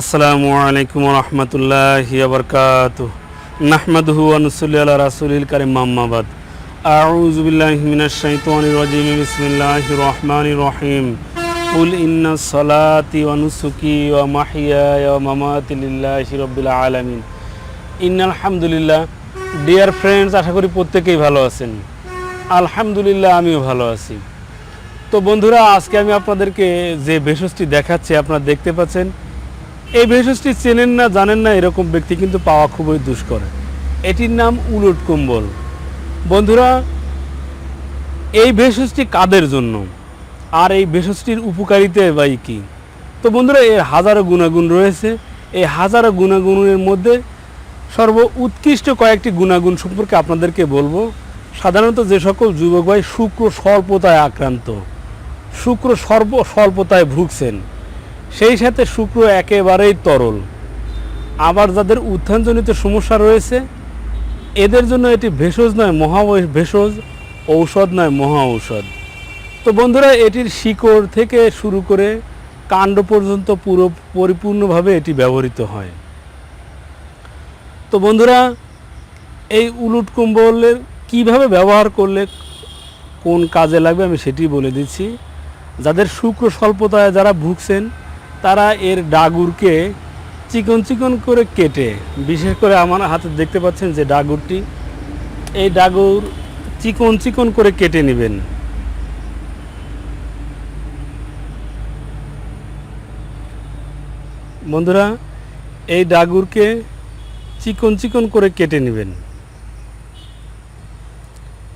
আসসালামু আলাইকুম রহমতুল্লাহ বরকাত নাহমাদহু আনুসুল্লি আল্লাহ রাসুলিল কারিম মাম্মাবাদ আউযু বিল্লাহি মিনাশ শাইতানির রাজিম বিসমিল্লাহির রহমানির রহিম কুল ইন্না সলাতি ওয়া নুসুকি ওয়া মাহিয়ায়া ওয়া মামাতি লিল্লাহি রাব্বিল আলামিন ইন্নাল ডিয়ার ফ্রেন্ডস আশা করি প্রত্যেকেই ভালো আছেন। আলহামদুলিল্লাহ, আমিও ভালো আছি। তো বন্ধুরা, আজকে আমি আপনাদেরকে যে ভেষজটি দেখাচ্ছি, আপনারা দেখতে পাচ্ছেন। এই ভেষজটি চেনেন না, জানেন না, এরকম ব্যক্তি কিন্তু পাওয়া খুবই দুষ্কর। এটির নাম উলট কুম্বল। বন্ধুরা, এই ভেষজটি কাদের জন্য? আর এই ভেষজটির উপকারিতা বাই কি? তো বন্ধুরা, এর হাজারো গুণাগুণ রয়েছে। এই হাজারো গুণাগুণের মধ্যে সর্ব উৎকৃষ্ট কয়েকটি গুণাগুণ সম্পর্কে আপনাদেরকে বলব। সাধারণত যে সকল যুবক ভাই শুক্র স্বল্পতায় আক্রান্ত। শুক্র সর্ব স্বল্পতায় ভুগছেন। সেই সাথে শুক্র একেবারেই তরল। আবার যাদের উত্থানজনিত সমস্যা রয়েছে, এদের জন্য এটি ভেষজ নয় মহা ভেষজ ঔষধ নয় মহা ঔষধ তো বন্ধুরা, এটির শিকড় থেকে শুরু করে কাণ্ড পর্যন্ত পুরো পরিপূর্ণভাবে এটি ব্যবহৃত হয়। তো বন্ধুরা, এই উলুট কম্বলের কীভাবে ব্যবহার করলে কোন কাজে লাগবে আমি সেটি বলে দিচ্ছি। যাদের শুক্র স্বল্পতায় যারা ভুগছেন, তারা এর ডাগুরকে চিকন চিকন করে কেটে, বিশেষ করে আমার হাতে দেখতে পাচ্ছেন যে ডাগুরটি, এই ডাগুর চিকন চিকন করে কেটে নেবেন। বন্ধুরা, এই ডাগুরকে চিকন চিকন করে কেটে নেবেন।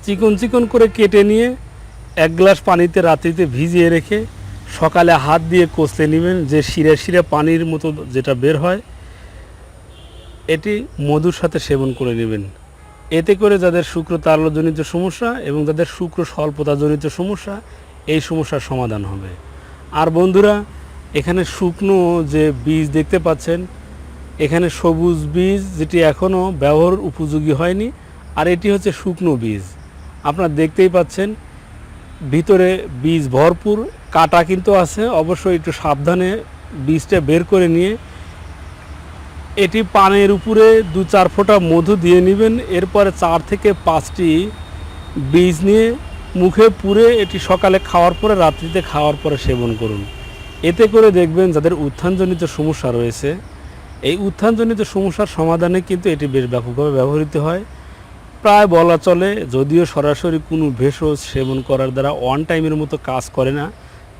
চিকন চিকন করে কেটে নিয়ে এক গ্লাস পানিতে রাত্রিতে ভিজিয়ে রেখে সকালে হাত দিয়ে কষলে নেবেন যে শিরে শিরে পানির মতো যেটা বের হয়, এটি মধুর সাথে সেবন করে নেবেন। এতে করে যাদের শুক্র তারলজনিত সমস্যা এবং যাদের শুক্র স্বল্পতাজনিত সমস্যা, এই সমস্যার সমাধান হবে। আর বন্ধুরা, এখানে শুকনো যে বীজ দেখতে পাচ্ছেন, এখানে সবুজ বীজ যেটি এখনও ব্যবহার উপযোগী হয়নি, আর এটি হচ্ছে শুকনো বীজ। আপনারা দেখতেই পাচ্ছেন ভিতরে বীজ ভরপুর, কাটা কিন্তু আছে। অবশ্যই একটু সাবধানে বীজটা বের করে নিয়ে এটি পানের উপরে দু চার ফোঁটা মধু দিয়ে নেবেন। এরপরে চার থেকে পাঁচটি বীজ নিয়ে মুখে পুরে এটি সকালে খাওয়ার পরে, রাত্রিতে খাওয়ার পরে সেবন করুন। এতে করে দেখবেন যাদের উত্থানজনিত সমস্যা রয়েছে, এই উত্থানজনিত সমস্যার সমাধানে কিন্তু এটি বেশ ব্যাপকভাবে ব্যবহৃত হয়। প্রায় বলা চলে, যদিও সরাসরি কোনো ভেষজ সেবন করার দ্বারা ওয়ান টাইমের মতো কাজ করে না,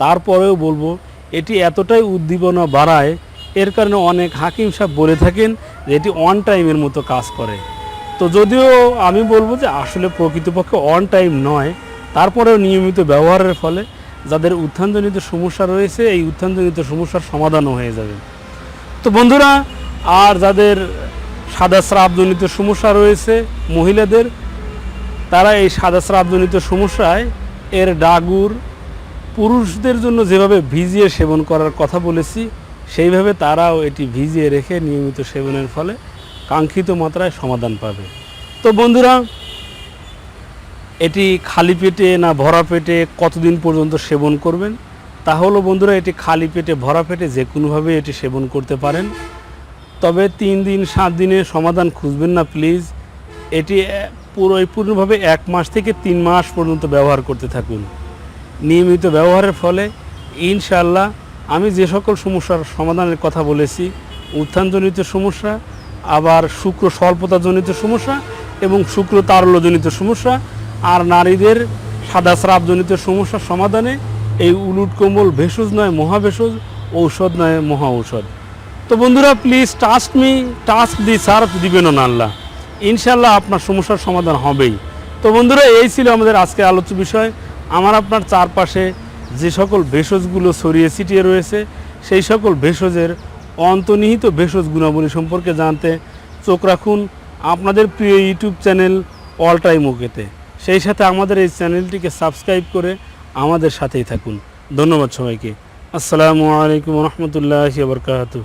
তারপরেও বলব, এটি এতটাই উদ্দীপনা বাড়ায়, এর কারণে অনেক হাকিম সাহেব বলে থাকেন যে এটি ওয়ান টাইমের মতো কাজ করে। তো যদিও আমি বলব যে আসলে প্রকৃতপক্ষে অন টাইম নয়, তারপরেও নিয়মিত ব্যবহারের ফলে যাদের উত্থানজনিত সমস্যা রয়েছে, এই উত্থানজনিত সমস্যার সমাধানও হয়ে যাবে। তো বন্ধুরা, আর যাদের সাদা স্রাবজনিত সমস্যা রয়েছে মহিলাদের। তারা এই সাদা স্রাবজনিত সমস্যায় এর ডাগুর পুরুষদের জন্য যেভাবে ভিজিয়ে সেবন করার কথা বলেছি, সেইভাবে তারাও এটি ভিজিয়ে রেখে নিয়মিত সেবনের ফলে কাঙ্ক্ষিত মাত্রায় সমাধান পাবে। তো বন্ধুরা, এটি খালি পেটে না ভরা পেটে কতদিন পর্যন্ত সেবন করবেন? তাহলে বন্ধুরা, এটি খালি পেটে ভরা পেটে যে কোনোভাবে এটি সেবন করতে পারেন। তবে তিন দিন, সাত দিনের সমাধান খুঁজবেন না, প্লিজ। এটি পরিপূর্ণভাবে এক মাস থেকে তিন মাস পর্যন্ত ব্যবহার করতে থাকুন। নিয়মিত ব্যবহারের ফলে ইনশাল্লাহ আমি যে সকল সমস্যার সমাধানের কথা বলেছি, উত্থানজনিত সমস্যা, আবার শুক্র স্বল্পতাজনিত সমস্যা এবং শুক্র তারল্যজনিত সমস্যা, আর নারীদের সাদা স্রাবজনিত সমস্যার সমাধানে এই উলুট কম্বল ভেষজ নয়, মহাভেষজ, ঔষধ নয়, মহা ঔষধ। তো বন্ধুরা প্লিজ টাস্ক মি টাস্ক দি সার্ফ দিবেন না আল্লাহ। ইনশাল্লাহ আপনার সমস্যার সমাধান হবেই। তো বন্ধুরা, এই ছিল আমাদের আজকে আলোচ্য বিষয়। আমার আপনার চারপাশে যে সকল ভেষজগুলো ছড়িয়ে ছিটিয়ে রয়েছে, সেই সকল ভেষজের অন্তর্নিহিত ভেষজ গুণাবলী সম্পর্কে জানতে চোখ রাখুন আপনাদের প্রিয় ইউটিউব চ্যানেল অল টাইম ওকেতে সেই সাথে আমাদের এই চ্যানেলটিকে সাবস্ক্রাইব করে আমাদের সাথেই থাকুন। ধন্যবাদ সবাইকে। আসসালামু আলাইকুম রহমতুল্লাহ বরকাত